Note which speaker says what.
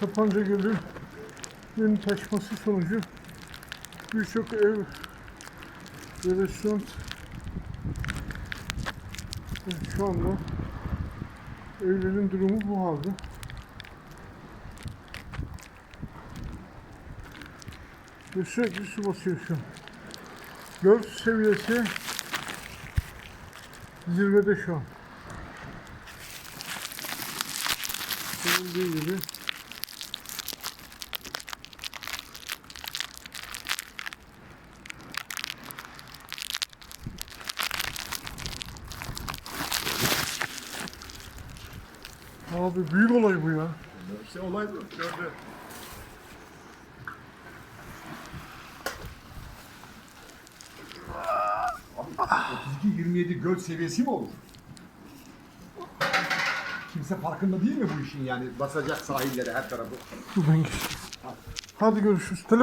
Speaker 1: Sapanca Gölü'nün taşması sonucu birçok ev ve restoran şu anda evlerin durumu bu halde. Ve sürekli su basıyor şu an. Göl seviyesi zirvede şu an. Görüldüğü gibi Abi büyük olay bu ya.
Speaker 2: İşte olay bu. Gördü. 32-27 göl seviyesi mi olur? Kimse farkında değil mi bu işin yani basacak sahillere her tarafı?
Speaker 1: Hadi görüşürüz. Telefon